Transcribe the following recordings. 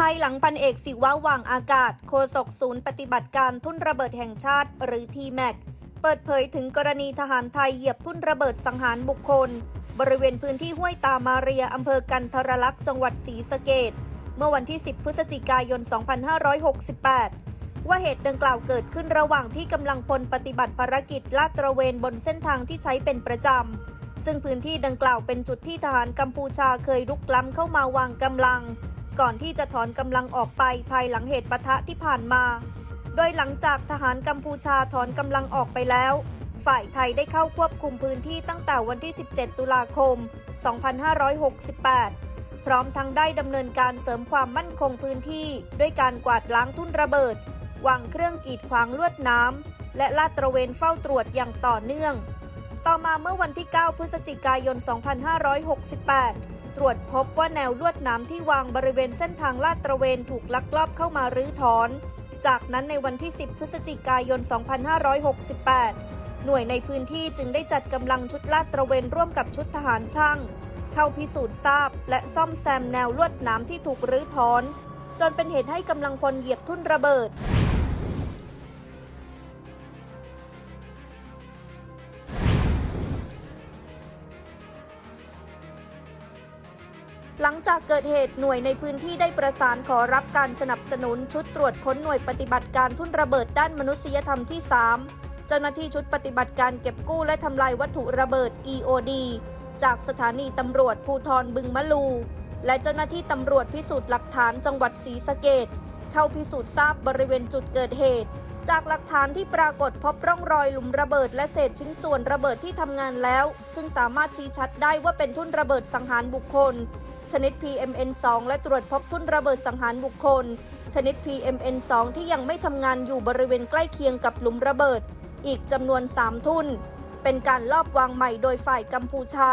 ภายหลังพันเอกศิวะว่างอากาศ โฆษกศูนย์ปฏิบัติการทุ่นระเบิดแห่งชาติ หรือทีแมกเปิดเผยถึงกรณีทหารไทยเหยียบทุ่นระเบิดสังหารบุคคล บริเวณพื้นที่ห้วยตามาเรียอำเภอกันทรลักษ์จังหวัดศรีสะเกดเมื่อวันที่ 10 พฤศจิกายน 2568 ว่าเหตุดังกล่าวเกิดขึ้นระหว่างที่กำลังพลปฏิบัติภารกิจลาดตระเวนบนเส้นทางที่ใช้เป็นประจำ ซึ่งพื้นที่ดังกล่าวเป็นจุดที่ทหารกัมพูชาเคยรุกล้ำเข้ามาวางกำลัง ก่อนที่จะถอนกำลังออกไปภายหลังเหตุปะทะที่ผ่านมา โดยหลังจากทหารกัมพูชาถอนกำลังออกไปแล้ว ฝ่ายไทยได้เข้าควบคุมพื้นที่ตั้งแต่วันที่ 17 ตุลาคม 2568 พร้อมทั้งได้ดำเนินการเสริมความมั่นคงพื้นที่ ด้วยการกวาดล้างทุ่นระเบิด วางเครื่องกีดขวางลวดน้ำและลาดตระเวนเฝ้าตรวจอย่างต่อเนื่อง ต่อมาเมื่อวันที่ 9 พฤศจิกายน 2568 ตรวจพบว่าแนวลวดหน้ำที่วางบริเวณเส้นทางลาดตระเวนถูกลักลอบเข้ามารื้อถอน จากนั้นในวันที่ 10 พฤศจิกายน 2568 หน่วยในพื้นที่จึงได้จัดกำลังชุดลาดตระเวนร่วมกับชุดทหารช่าง เข้าพิสูจน์ทราบ และซ่อมแซมแนวลวดหน้ำที่ถูกรื้อถอน จนเป็นเหตุให้กำลังพลเหยียบทุ่นระเบิด หลังจากเกิดเหตุหน่วยในพื้นที่ได้ประสานขอรับการสนับสนุนชุดตรวจค้นหน่วยปฏิบัติการทุ่นระเบิดด้านมนุษยธรรมที่ 3 เจ้าหน้าที่ชุดปฏิบัติการเก็บกู้และทำลายวัตถุระเบิด EOD จากสถานีตำรวจภูทรบึงมะลู และเจ้าหน้าที่ตำรวจพิสูจน์หลักฐานจังหวัดศรีสะเกดเข้าพิสูจน์ทราบบริเวณจุดเกิดเหตุ จากหลักฐานที่ปรากฏพบร่องรอยหลุมระเบิด และเศษชิ้นส่วนระเบิดที่ทำงานแล้ว ซึ่งสามารถชี้ชัดได้ว่าเป็นทุ่นระเบิดสังหารบุคคล ชนิด PMN2 และตรวจพบทุ่นระเบิดสังหารบุคคล ชนิด PMN2 ที่ยังไม่ทำงานอยู่บริเวณใกล้เคียงกับหลุมระเบิด อีกจำนวน 3 ทุ่น เป็นการลอบวางใหม่โดยฝ่ายกัมพูชา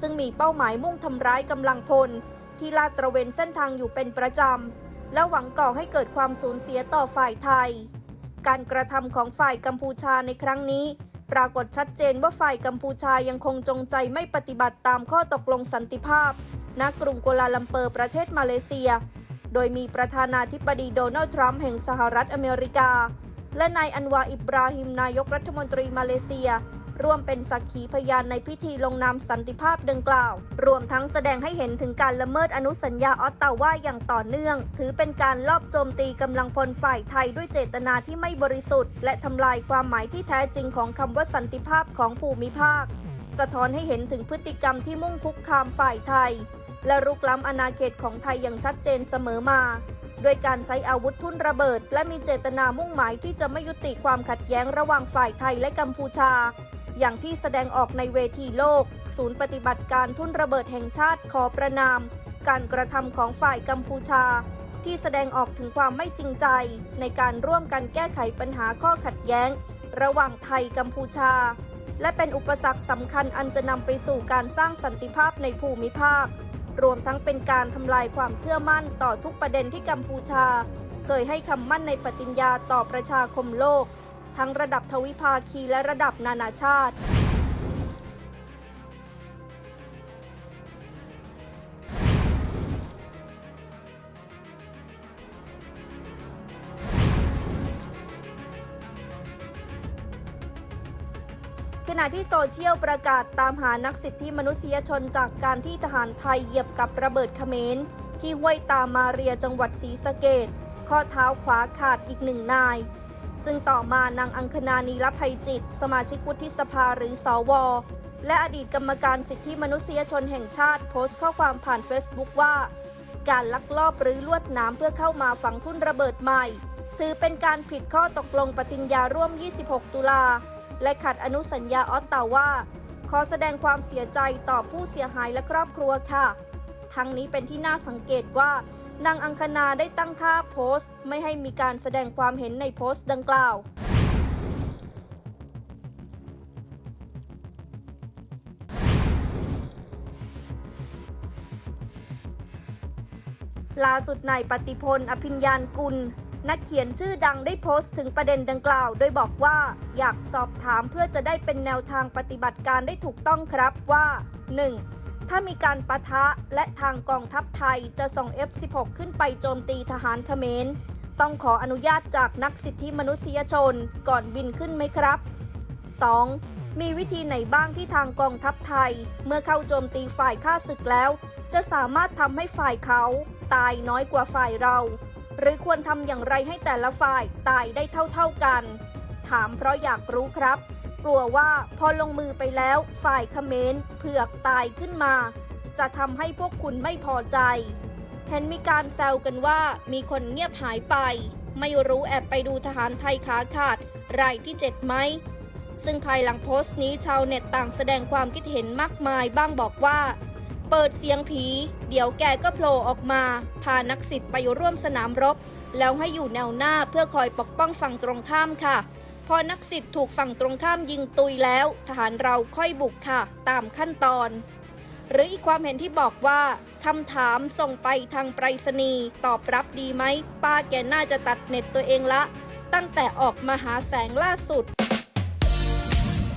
ซึ่งมีเป้าหมายมุ่งทำร้ายกำลังพล ที่ลาดตระเวนเส้นทางอยู่เป็นประจำ และหวังก่อให้เกิดความสูญเสียต่อฝ่ายไทย การกระทำของฝ่ายกัมพูชาในครั้งนี้ปรากฏชัดเจนว่าฝ่ายกัมพูชายังคงจงใจไม่ปฏิบัติตามข้อตกลงสันติภาพ ณกรุงกัวลาลัมเปอร์ประเทศมาเลเซีย โดยมีประธานาธิบดีโดนัลด์ทรัมป์แห่งสหรัฐอเมริกา และนายอันวาอิบราฮิมนายกรัฐมนตรีมาเลเซีย ร่วมเป็นสักขีพยานในพิธีลงนามสันติภาพดังกล่าว รวมทั้งแสดงให้เห็นถึงการละเมิดอนุสัญญาออตตาว่าอย่างต่อเนื่อง ถือเป็นการลอบโจมตีกำลังพลฝ่ายไทยด้วยเจตนาที่ไม่บริสุทธิ์ และทำลายความหมายที่แท้จริงของคำว่าสันติภาพของภูมิภาคสะท้อนให้เห็นถึงพฤติกรรมที่มุ่งคุกคามฝ่ายไทย และรุกล้ำอาณาเขตของไทยอย่างชัดเจนเสมอมาโดยการใช้อาวุธทุ่นระเบิด และมีเจตนามุ่งหมายที่จะไม่ยุติความขัดแย้งระหว่างฝ่ายไทยและกัมพูชา อย่างที่แสดงออกในเวทีโลก ศูนย์ปฏิบัติการทุ่นระเบิดแห่งชาติขอประนาม การกระทำของฝ่ายกัมพูชา ที่แสดงออกถึงความไม่จริงใจ ในการร่วมกันแก้ไขปัญหาข้อขัดแย้ง ระหว่างไทยกัมพูชา และเป็นอุปสรรคสำคัญอันจะนำไปสู่การสร้างสันติภาพในภูมิภาค รวมทั้งเป็นการทำลายความเชื่อมั่นต่อทุกประเด็นที่กัมพูชา เคยให้คำมั่นในปฏิญญาต่อประชาคมโลก ทั้งระดับทวิภาคีและระดับนานาชาติ ณะที่โซเชียลประกาศตามหานักสิทธิมนุษยชนจากการที่ทหารไทยเหยียบกับระเบิดเขมรที่ห้วยตามาเรียจังหวัดศรีสะเกดข้อเท้าขวาขาดอีกหนึ่งนาย ซึ่งต่อมานางอังคณานีรภัยจิต สมาชิกวุฒิสภาหรือสว และอดีตกรรมการสิทธิมนุษยชนแห่งชาติโพสต์ข้อความผ่านเฟซบุ๊กว่า การลักลอบหรือลวดน้ำเพื่อเข้ามาฝังทุ่นระเบิดใหม่ ถือเป็นการผิดข้อตกลงปฏิญญาร่วม 26 ตุลา และขัดอนุสัญญาออตตาว่า ขอแสดงความเสียใจต่อผู้เสียหายและครอบครัวค่ะ ทั้งนี้เป็นที่น่าสังเกตว่านางอังคณาได้ตั้งค่าโพสต์ ไม่ให้มีการแสดงความเห็นในโพสต์ดังกล่าวล่าสุดนายปฏิพล อภิญญานกุล นักเขียนชื่อดังได้โพสต์ถึงประเด็นดังกล่าว โดยบอกว่าอยากสอบถามเพื่อจะได้เป็นแนวทางปฏิบัติการได้ถูกต้องครับว่า 1. ถ้ามีการปะทะและทางกองทัพไทยจะส่ง F-16 ขึ้นไปโจมตีทหารเขมร ต้องขออนุญาตจากนักสิทธิมนุษยชนก่อนบินขึ้นไหมครับ 2. มีวิธีไหนบ้างที่ทางกองทัพไทย เมื่อเข้าโจมตีฝ่ายข้าศึกแล้ว จะสามารถทำให้ฝ่ายเขา ตายน้อยกว่าฝ่ายเรา หรือควรทำอย่างไรให้แต่ละฝ่ายตายได้เท่าๆกัน ถามเพราะอยากรู้ครับ กลัวว่าพอลงมือไปแล้วฝ่ายเขมรเผือกตายขึ้นมา จะทำให้พวกคุณไม่พอใจ เห็นมีการแซวกันว่ามีคนเงียบหายไป ไม่รู้แอบไปดูทหารไทยขาขาด รายที่7ไหมซึ่งภายหลังโพสต์นี้ชาวเน็ตต่างแสดงความคิดเห็นมากมายบ้างบอกว่า เปิดเสียงผี เดี๋ยวแกก็โผล่ออกมา พานักสิทธิ์ไปร่วมสนามรบ แล้วให้อยู่แนวหน้าเพื่อคอยปกป้องฝั่งตรงข้ามค่ะ พอนักสิทธิ์ถูกฝั่งตรงข้ามยิงตุยแล้ว ทหารเราค่อยบุกค่ะ ตามขั้นตอน หรืออีกความเห็นที่บอกว่าคำถามส่งไปทางไปรษณีย์ตอบรับดีไหม ป้าแกน่าจะตัดเน็ตตัวเองละ ตั้งแต่ออกมาหาแสงล่าสุด